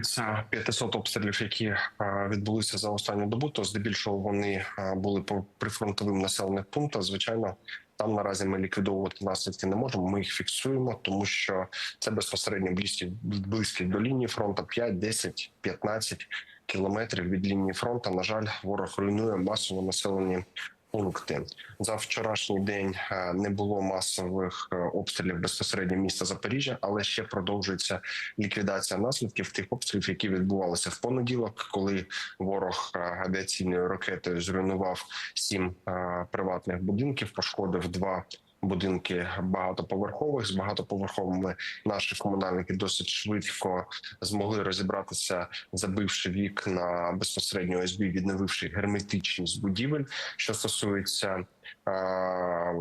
стосується 500 обстрілів, які е, відбулися за останню добу, то здебільшого вони е, були по прифронтовим населених пунктах. Звичайно, там наразі ми ліквідовувати наслідки не можемо. Ми їх фіксуємо, тому що це безпосередньо близькі близькі до лінії фронту 5, 10, 15 кілометрів від лінії фронту. На жаль, ворог руйнує масово населені пункти. За вчорашній день е, не було масових е, обстрілів безпосередньо міста Запоріжжя, але ще продовжується ліквідація наслідків тих обстрілів, які відбувалися в понеділок, коли ворог е, авіаційною ракетою зруйнував сім приватних будинків, пошкодив два. Будинки багатоповерхових з багатоповерховими наші комунальники досить швидко змогли розібратися, забивши вікна безпосередньо ОСБ, відновивши герметичність будівель. Що стосується е,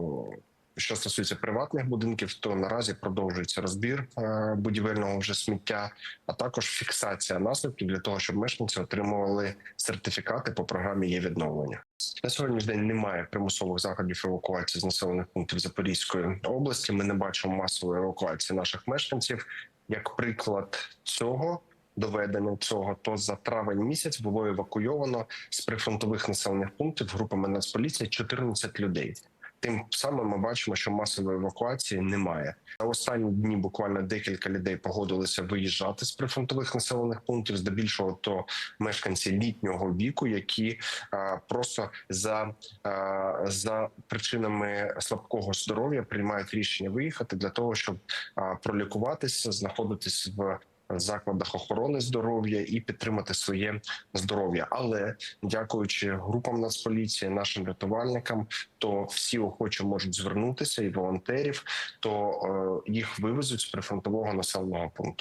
що стосується приватних будинків, то наразі продовжується розбір е, будівельного вже сміття, а також фіксація наслідків для того, щоб мешканці отримували сертифікати по програмі є відновлення. На сьогоднішній день немає примусових заходів евакуації з населених пунктів Запорізької області. Ми не бачимо масової евакуації наших мешканців. Як приклад цього доведення цього, то за травень місяць було евакуйовано з прифронтових населених пунктів групами Нацполіції 14 людей. Тим самим ми бачимо, що масової евакуації немає. За останні дні буквально декілька людей погодилися виїжджати з прифронтових населених пунктів. Здебільшого то мешканці літнього віку, які а, просто за, а, за причинами слабкого здоров'я приймають рішення виїхати для того, щоб а, пролікуватися, знаходитись в закладах охорони здоров'я і підтримати своє здоров'я. Але дякуючи групам Нацполіції, нашим рятувальникам, то всі охочі можуть звернутися і волонтерів, то е, їх вивезуть з прифронтового населеного пункту.